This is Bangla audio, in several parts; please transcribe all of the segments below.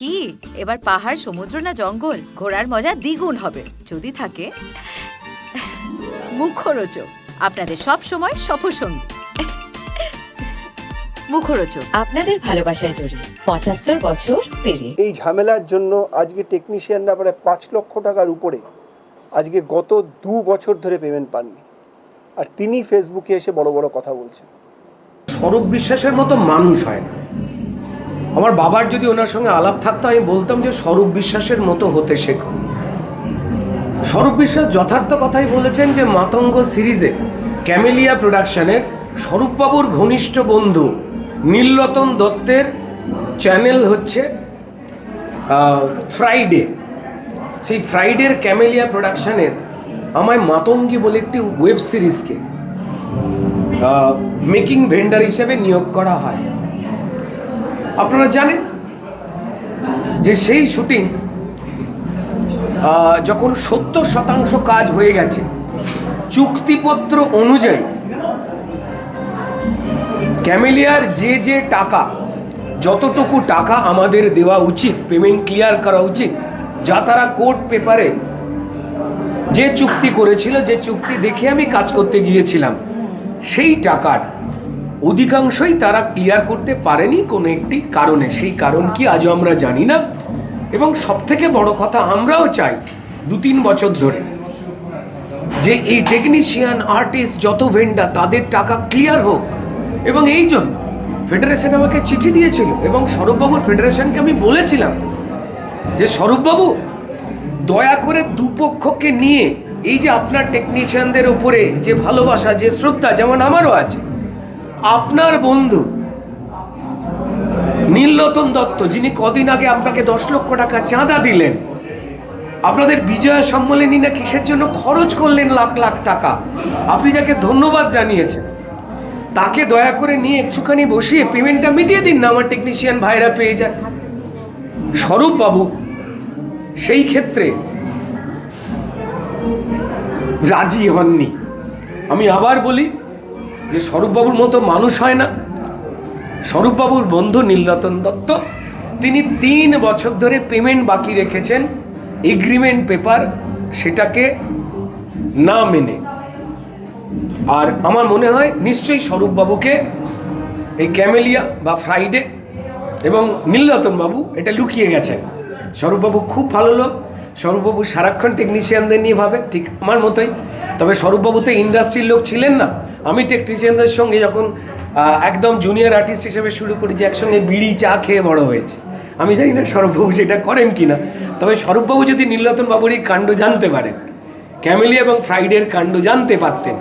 কি? এবার পাহাড় সমুদ্র না জঙ্গল? ঘোরার মজা দ্বিগুণ হবে। যদি থাকে মুখরোচক। আপনাদের সব সময় সফরসঙ্গী। মুখরোচক। আপনাদের ভালোবাসায় জড়িয়ে পঁচাত্তর বছর পেরিয়ে। এই ঝামেলার জন্য আজকে টেকনিশিয়ানরা প্রায় পাঁচ লক্ষ টাকার উপরে আজকে গত দু বছর ধরে পেমেন্ট পাননি। আর তিনি ফেসবুকে এসে বড় বড় কথা বলছেন। স্বরূপ বিশ্বাসের মতো মানুষ হয় না। আমার বাবার যদি ওনার সঙ্গে আলাপ থাকতো, আমি বলতাম যে স্বরূপ বিশ্বাসের মতো হতে শেখো। স্বরূপ বিশ্বাস যথার্থ কথাই বলেছেন যে মাতঙ্গ সিরিজে ক্যামেলিয়া প্রোডাকশনের স্বরূপবাবুর ঘনিষ্ঠ বন্ধু নীলরতন দত্তের চ্যানেল হচ্ছে ফ্রাইডে। সেই ফ্রাইডের ক্যামেলিয়া প্রোডাকশনের আমায় মাতঙ্গী বলে একটি ওয়েব সিরিজকে মেকিং ভেন্ডার হিসেবে নিয়োগ করা হয়। আপনারা জানেন যে সেই শুটিং যখন সত্তর শতাংশ কাজ হয়ে গেছে, চুক্তিপত্র অনুযায়ী ক্যামেলিয়ার যে যে টাকা, যতটুকু টাকা আমাদের দেওয়া উচিত পেমেন্ট ক্লিয়ার করা উচিত, যা তারা কোর্ট পেপারে যে চুক্তি করেছিল, যে চুক্তি দেখে আমি কাজ করতে গিয়েছিলাম, সেই টাকার অধিকাংশই তারা ক্লিয়ার করতে পারেনি কোনো একটি কারণে। সেই কারণ কি আজও আমরা জানি না। এবং সব থেকে বড় কথা আমরাও চাই দু তিন বছর ধরে যে এই টেকনিশিয়ান আর্টিস্ট যত ভেন্ডার তাদের টাকা ক্লিয়ার হোক। এবং এই জন্য ফেডারেশন আমাকে চিঠি দিয়েছিল এবং স্বরূপবাবুর ফেডারেশনকে আমি বলেছিলাম যে, স্বরূপবাবু, দয়া করে দুপক্ষকে নিয়ে এই যে আপনার টেকনিশিয়ানদের ওপরে যে ভালোবাসা, যে শ্রদ্ধা যেমন আমারও আছে আপনার বন্ধু নীলরতন দত্ত, যিনি কদিন আগে আপনাকে দশ লক্ষ টাকা চাঁদা দিলেন, আপনাদের বিজয়া সম্মেলনী না কিসের জন্য খরচ করলেন লাখ লাখ টাকা? আপনি যাকে ধন্যবাদ জানিয়েছেন, তাকে দয়া করে নিয়ে একটুখানি বসিয়ে পেমেন্টটা মিটিয়ে দিন না, আমার টেকনিশিয়ান ভাইরা পেয়ে যায়। স্বরূপ বাবু, সেই ক্ষেত্রে রাজি হননি। আমি আবার বলি যে স্বরূপবাবুর মতো মানুষ হয় না। স্বরূপবাবুর বন্ধু নীলরতন দত্ত, তিনি তিন বছর ধরে পেমেন্ট বাকি রেখেছেন এগ্রিমেন্ট পেপার সেটাকে না মেনে। আর আমার মনে হয় নিশ্চয়ই স্বরূপবাবুকে এই ক্যামেলিয়া বা ফ্রাইডে এবং নীলরতন বাবু এটা লুকিয়ে গেছেন। স্বরূপবাবু খুব ভালো লোক স্বরূপবাবু সারাক্ষণ টেকনিশিয়ানদের নিয়ে ভাবে, ঠিক আমার মতোই। তবে স্বরূপবাবু তো ইন্ডাস্ট্রির লোক ছিলেন না। আমি টেকনিশিয়ানদের সঙ্গে যখন একদম জুনিয়র আর্টিস্ট হিসেবে শুরু করি যে একসঙ্গে বিড়ি চা খেয়ে বড় হয়েছে। আমি জানি না স্বরূপবাবু সেটা করেন কি না তবে স্বরূপবাবু যদি নীলরতন বাবুর এই কাণ্ড জানতে পারেন ক্যামেলি এবং ফ্রাইডের কাণ্ড জানতে পারতেন,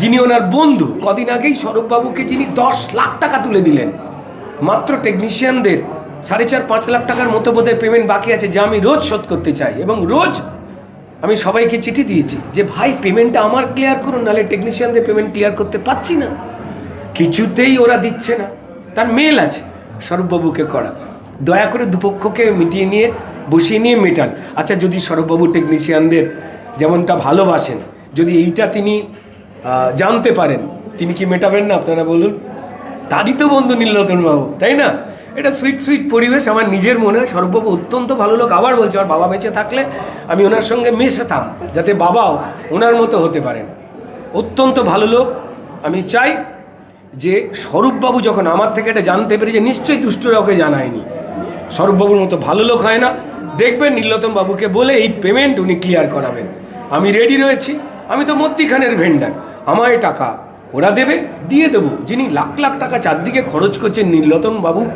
যিনি ওনার বন্ধু, কদিন আগেই স্বরূপবাবুকে যিনি দশ লাখ টাকা তুলে দিলেন, মাত্র টেকনিশিয়ানদের সাড়ে চার, পাঁচ লাখ টাকার মতো বোধহয় পেমেন্ট বাকি আছে যা আমি রোজ শোধ করতে চাই এবং রোজ আমি সবাইকে চিঠি দিয়েছি যে, ভাই পেমেন্টটা আমার ক্লিয়ার করুন, নাহলে টেকনিশিয়ানদের পেমেন্ট ক্লিয়ার করতে পারছি না। কিছুতেই ওরা দিচ্ছে না। তার মেল আছে, স্বরূপবাবুকে করা। দয়া করে দুপক্ষকে মিটিয়ে নিয়ে, বসিয়ে নিয়ে মেটান। আচ্ছা যদি স্বরূপবাবু টেকনিশিয়ানদের যেমনটা ভালোবাসেন, যদি এইটা তিনি জানতে পারেন, তিনি কি মেটাবেন না, আপনারা বলুন? তারই তো বন্ধু নীলরতন বাবু তাই না? এটা সুইট সুইট পরিবেশ আমার নিজের মনে হয় অত্যন্ত ভালো লোক। আবার বলছে, আমার বাবা বেঁচে থাকলে আমি ওনার সঙ্গে মেশাতাম, যাতে বাবাও ওনার মতো হতে পারেন। অত্যন্ত ভালো লোক। আমি চাই যে স্বরূপবাবু যখন আমার থেকে এটা জানতে পেরে যে নিশ্চয়ই দুষ্টরা ওকে জানায়নি। স্বরূপবাবুর মতো ভালো লোক হয় না। দেখবেন নীলতম বাবুকে বলে এই পেমেন্ট উনি ক্লিয়ার করাবেন। আমি রেডি রয়েছি। আমি তো মধ্যিখানের ভেন্ডার আমায় টাকা ওরা দেবে, দিয়ে দেবো। যিনি লাখ লাখ টাকা চারদিকে খরচ করছেন নীলরতন বাবু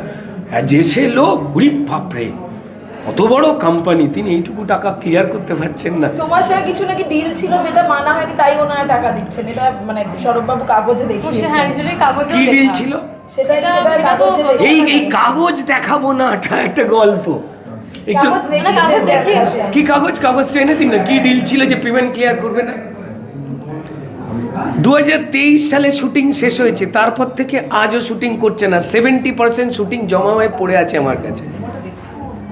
যে সে লোক গরিব বাপরে কত বড় কোম্পানি তিনি এইটুকু টাকা ক্লিয়ার করতে পারছেন না। তোমার সঙ্গে কিছু নাকি ডিল ছিল যেটা মানা হয়নি তাই ওনারা টাকা দিচ্ছেন? এটা মানে সৌরভবাবু কাগজে হ্যাঁ, দেখিয়েছেন actually কি ডিল ছিল? সেটা সেটা কাগজে এই এই কাগজ দেখাবো না এটা একটা গল্প। একটু কাগজ কাগজ। কি কাগজ? কাগজটা এনে দিন না। কি ডিল ছিল যে পেমেন্ট ক্লিয়ার করবে না? দু হাজার তেইশ সালে শুটিং শেষ হয়েছে, তারপর থেকে আজও শুটিং করছে না। সেভেন্টি পার্সেন্ট শুটিং জমা হয়ে পড়ে আছে আমার কাছে।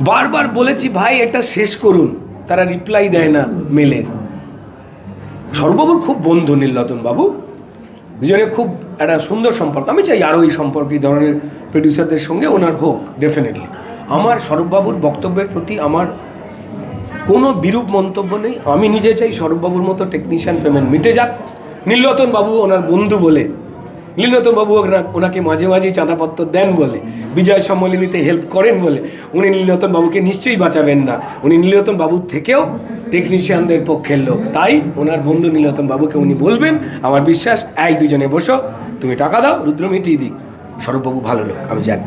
বারবার বলেছি, ভাই, এটা শেষ করুন। তারা রিপ্লাই দেয় না মেলের সর্ববাবুর খুব বন্ধু বাবু। দুজনে খুব একটা সুন্দর সম্পর্ক। আমি চাই আরও এই সম্পর্ক এই ধরনের প্রডিউসারদের সঙ্গে ওনার হোক ডেফিনেটলি আমার স্বরূপবাবুর বক্তব্যের প্রতি আমার কোনো বিরূপ মন্তব্য নেই। আমি নিজে চাই স্বরূপবাবুর মতো টেকনিশিয়ান পেমেন্ট মিটে যাক। নীলরতন বাবু ওনার বন্ধু বলে। নীলরতন বাবু ওনাকে মাঝে মাঝেই চাঁদাপত্র দেন বলে, বিজয় সম্মেলনীতে হেল্প করেন বলে। উনি নীলরতন বাবুকে নিশ্চয়ই বাঁচাবেন না। উনি নীলরতন বাবুর থেকেও টেকনিশিয়ানদের পক্ষের লোক। তাই ওনার বন্ধু নীলরতন বাবুকে উনি বলবেন, আমার বিশ্বাস, এই দুজনে বসো। তুমি টাকা দাও, রুদ্র মিটিয়ে দিক। স্বরূপবাবু ভালো লোক, আমি জানি।